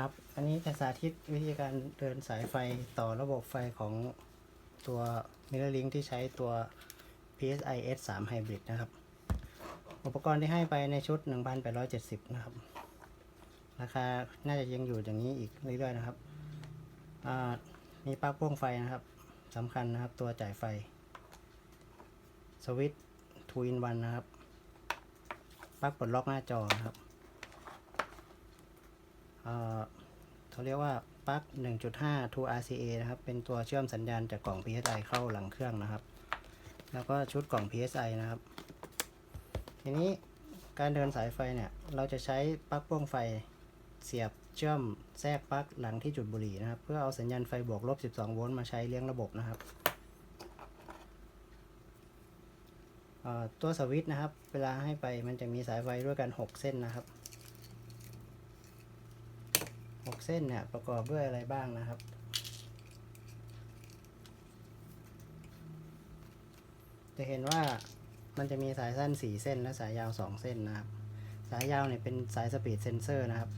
ครับ อันนี้จะสาธิตวิธีการเดินสายไฟต่อระบบไฟของตัว Mirrorlink ที่ใช้ตัว PSI S3 Hybrid นะครับ อุปกรณ์ที่ให้ไปในชุด 1,870 นะครับ ราคาน่าจะยังอยู่อย่างนี้อีกเรื่อยๆนะครับ มีปลั๊กพ่วงไฟนะครับสำคัญนะครับตัวจ่ายไฟ สวิตช์2 in 1นะครับ ปลั๊กปลดล็อกหน้าจอนะครับ เขาเรียกว่าปลั๊ก1.5 to RCA นะครับ เป็นตัวเชื่อมสัญญาณจากกล่อง PSI เข้าหลังเครื่องนะครับ แล้วก็ชุดกล่อง PSI นะครับ ทีนี้การเดินสายไฟเนี่ย เราจะใช้ปลั๊กพ่วงไฟเสียบเชื่อมแทรกปลั๊กหลังที่จุดบุหรี่นะครับ เพื่อเอาสัญญาณไฟบวกลบ 12 โวลต์มาใช้เลี้ยงระบบนะครับตัวสวิตช์นะครับ เวลาให้ไปมันจะมีสายไฟด้วยกัน 6 เส้นนะครับ หกเส้นเนี่ยประกอบด้วยอะไรบ้างนะครับ จะเห็นว่ามันจะมีสายสั้น 4 เส้น และสายยาว 2 เส้นนะครับ สายยาวเนี่ยเป็นสายสปีดเซนเซอร์นะครับ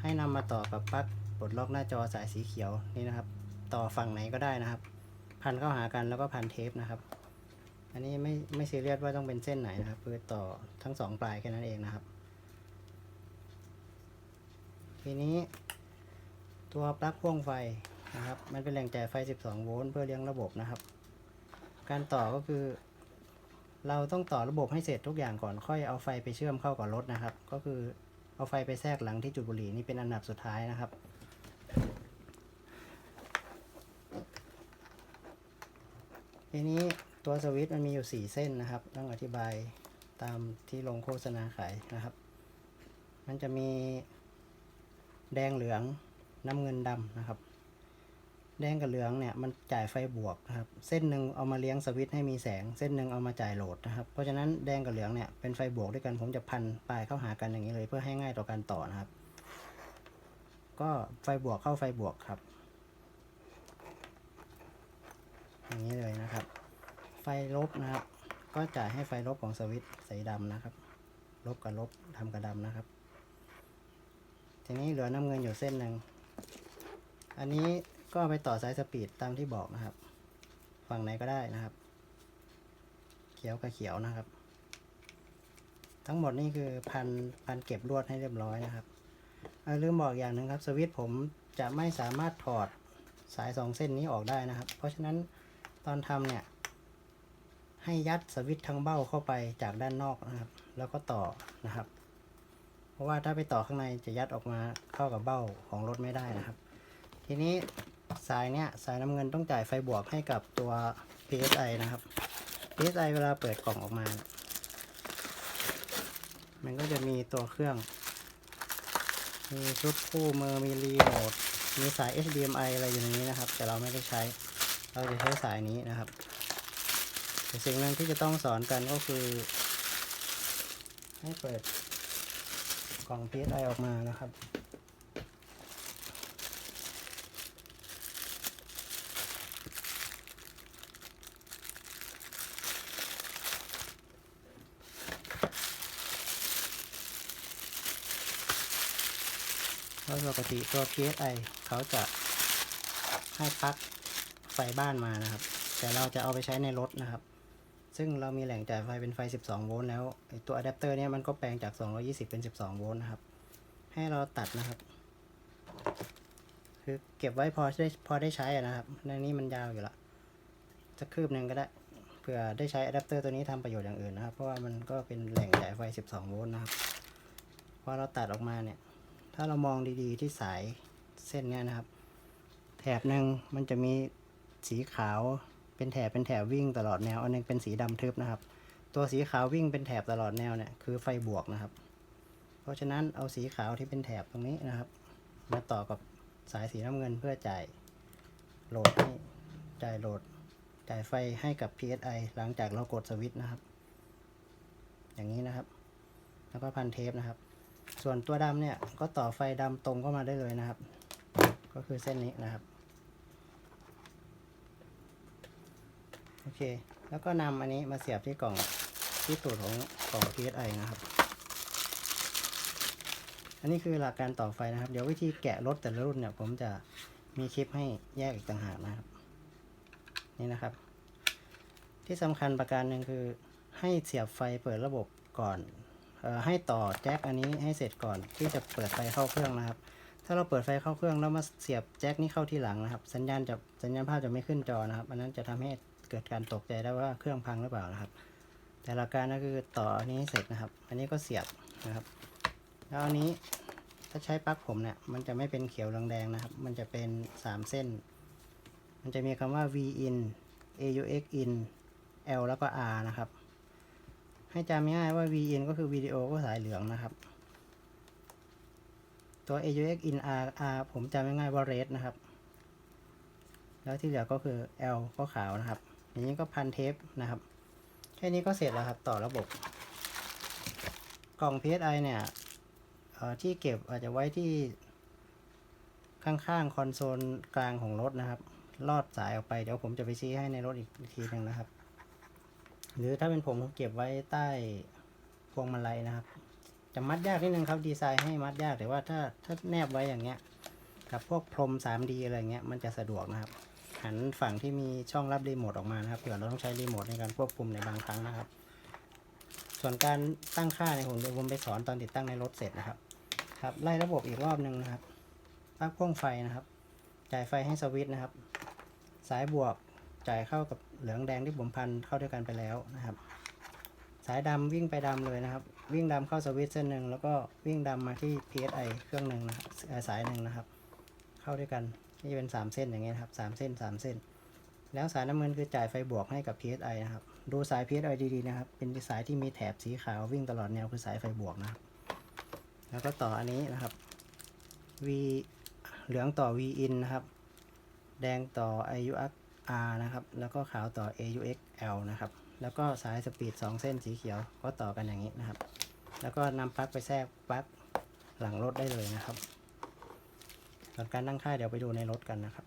ให้นำมาต่อกับปลั๊กปลดล็อกหน้าจอสายสีเขียวนี่นะครับ ต่อฝั่งไหนก็ได้นะครับ พันเข้าหากันแล้วก็พันเทปนะครับ อันนี้ไม่ไม่ซีเรียสว่าต้องเป็นเส้นไหนนะครับคือต่อทั้งสองปลายแค่นั้นเองนะครับ ทีนี้ ตัวปลั๊กพ่วงไฟนะครับ มันเป็นแหล่งจ่ายไฟ 12 โวลต์เพื่อเลี้ยงระบบนะครับ การต่อก็คือ เราต้องต่อระบบให้เสร็จทุกอย่างก่อนค่อยเอาไฟไปเชื่อมเข้ากับรถนะครับ ก็คือเอาไฟไปแทรกหลังที่จุดบุหรี่นี่เป็นอันดับสุดท้ายนะครับทีนี้ตัวสวิตช์มันมีอยู่ 4 เส้นนะครับ ต้องอธิบายตามที่ลงโฆษณาขายนะครับ มันจะมีแดงเหลือง น้ำเงินดำนะครับ แดงกับเหลืองเนี่ยมันจ่ายไฟบวกนะครับ เส้นหนึ่งเอามาเลี้ยงสวิตช์ให้มีแสง เส้นหนึ่งเอามาจ่ายโหลดนะครับ เพราะฉะนั้นแดงกับเหลืองเนี่ยเป็นไฟบวกด้วยกันผมจะพันปลายเข้าหากันอย่างนี้เลยเพื่อให้ง่ายต่อการต่อนะครับ ก็ไฟบวกเข้าไฟบวกครับ อย่างนี้เลยนะครับ ไฟลบนะครับก็จ่ายให้ไฟลบของสวิตช์สีดำนะครับ ลบกับลบทำกับดำนะครับ ทีนี้เหลือน้ำเงินอยู่เส้นหนึ่ง อันนี้ก็ไปต่อสายสปีดตามที่บอกนะครับ ฝั่งไหนก็ได้นะครับ เขียวกับเขียวนะครับ ทั้งหมดนี่คือพันพันเก็บลวดให้เรียบร้อยนะครับลืมบอกอย่างหนึ่งครับสวิตช์ผมจะไม่สามารถถอดสายสองเส้นนี้ออกได้นะครับ เพราะฉะนั้นตอนทำเนี่ย ให้ยัดสวิตช์ทั้งเบ้าเข้าไปจากด้านนอกนะครับ แล้วก็ต่อนะครับ เพราะว่าถ้าไปต่อข้างในจะยัดออกมาเข้ากับเบ้าของรถไม่ได้นะครับ ทีนี้สายเนี้ยสายน้ำเงินต้องจ่ายไฟบวกให้กับตัว PSI นะครับ PSI เวลาเปิดกล่องออกมา มันก็จะมีตัวเครื่อง มีชุดคู่มือ มีรีโมท มีสาย HDMI อะไรอยู่ในนี้นะครับ แต่เราไม่ได้ใช้ เราจะใช้สายนี้นะครับแต่สิ่งหนึ่งที่จะต้องสอนกันก็คือ ให้เปิดกล่อง PSI ออกมานะครับ เพราะปกติตัว PSI เขาจะให้ปลั๊กไฟบ้านมานะครับ แต่เราจะเอาไปใช้ในรถนะครับ ซึ่งเรามีแหล่งจ่ายไฟเป็นไฟ 12 โวลต์แล้วตัวอะแดปเตอร์เนี่ยมันก็แปลงจาก 220 เป็น 12 โวลต์นะครับ ให้เราตัดนะครับ คือเก็บไว้พอได้พอได้ใช้นะครับในนี้มันยาวอยู่ละจะคืบหนึ่งก็ได้เผื่อได้ใช้อะแดปเตอร์ตัวนี้ทำประโยชน์อย่างอื่นนะครับ เพราะว่ามันก็เป็นแหล่งจ่ายไฟ 12 โวลต์นะครับ พอเราตัดออกมาเนี่ย ถ้าเรามองดีๆที่สายเส้นเนี้ยนะครับ แถบหนึ่งมันจะมีสีขาวเป็นแถบเป็นแถบวิ่งตลอดแนว อันหนึงเป็นสีดำทึบนะครับ ตัวสีขาววิ่งเป็นแถบตลอดแนวเนี่ยคือไฟบวกนะครับ เพราะฉะนั้นเอาสีขาวที่เป็นแถบตรงนี้นะครับ มาต่อกับสายสีน้ำเงินเพื่อจ่ายโหลดให้จ่ายโหลดจ่ายไฟให้กับ PSI หลังจากเรากดสวิตช์นะครับ อย่างนี้นะครับ แล้วก็พันเทปนะครับ ส่วนตัวดำเนี่ยก็ต่อไฟดำตรงเข้ามาได้เลยนะครับ ก็คือเส้นนี้นะครับโอเค แล้วก็นำอันนี้มาเสียบที่กล่องที่ตูดของกล่อง PSI นะครับ อันนี้คือหลักการต่อไฟนะครับ เดี๋ยววิธีแกะรถแต่ละรุ่นเนี่ยผมจะมีคลิปให้แยกอีกต่างหากนะครับ นี่นะครับ ที่สำคัญประการหนึ่งคือให้เสียบไฟเปิดระบบก่อน ให้ต่อแจ็คอันนี้ให้เสร็จก่อนที่จะเปิดไฟเข้าเครื่องนะครับ ถ้าเราเปิดไฟเข้าเครื่องแล้วมาเสียบแจ็คนี้เข้าที่หลังนะครับ สัญญาณจะสัญญาณภาพจะไม่ขึ้นจอนะครับ อันนั้นจะทำให้เกิดการตกใจได้ว่าเครื่องพังหรือเปล่านะครับ แต่หลักการก็คือต่ออันนี้ให้เสร็จนะครับ อันนี้ก็เสียบนะครับ แล้วอันนี้ถ้าใช้ปลั๊กผมเนี่ยมันจะไม่เป็นเขียวแดงนะครับ มันจะเป็น 3 เส้น มันจะมีคำว่า V in AUX in L แล้วก็ R นะครับ ให้จำง่ายว่า V N ก็คือวิดีโอก็สายเหลืองนะครับ ตัว AUX in R R ผมจำง่ายว่า red นะครับ แล้วที่เหลือก็คือ L ก็ขาวนะครับ อย่างนี้ก็พันเทปนะครับ แค่นี้ก็เสร็จแล้วครับต่อระบบ กล่อง PSI เนี่ยที่เก็บอาจจะไว้ที่ข้างๆ คอนโซลกลางของรถนะครับ ลอดสายออกไป เดี๋ยวผมจะไปชี้ให้ในรถอีกทีหนึ่งนะครับ หรือถ้าเป็นผมผมเก็บไว้ใต้พวงมาลัยนะครับ จะมัดยากนิดนึงครับดีไซน์ให้มัดยากแต่ว่าถ้าถ้าแนบไว้อย่างเงี้ยกับพวกพรม 3D อะไรเงี้ยมันจะสะดวกนะครับ หันฝั่งที่มีช่องรับรีโมทออกมานะครับเผื่อเราต้องใช้รีโมทในการควบคุมในบางครั้งนะครับ ส่วนการตั้งค่าเนี่ยผมเดี๋ยวผมไปสอนตอนติดตั้งในรถเสร็จนะครับ ครับไล่ระบบอีกรอบหนึ่งนะครับปลั๊กพ่วงไฟนะครับ จ่ายไฟให้สวิตช์นะครับ สายบวก จ่ายเข้ากับเหลืองแดงที่ผมพันเข้าด้วยกันไปแล้วนะครับ สายดำวิ่งไปดำเลยนะครับ วิ่งดำเข้าสวิตช์เส้นหนึ่งแล้วก็วิ่งดำมาที่ PSI เครื่องหนึ่งนะครับสายหนึ่งนะครับ เข้าด้วยกันนี่เป็น 3 เส้นอย่างเงี้ยครับ3เส้น 3 เส้น แล้วสายน้ำเงินคือจ่ายไฟบวกให้กับ PSI นะครับ ดูสาย PSI ดีๆนะครับ เป็นสายที่มีแถบสีขาววิ่งตลอดแนวคือสายไฟบวกนะครับ แล้วก็ต่ออันนี้นะครับ V เหลืองต่อ V in นะครับ แดงต่อ IUX R นะครับ แล้วก็ขาวต่อ AUX L นะครับ แล้วก็สายสปีด 2 เส้นสีเขียวก็ต่อกันอย่างนี้นะครับ แล้วก็นำปลั๊กไปแทรกปลั๊กหลังรถได้เลยนะครับส่วนการตั้งค่าเดี๋ยวไปดูในรถกันนะครับ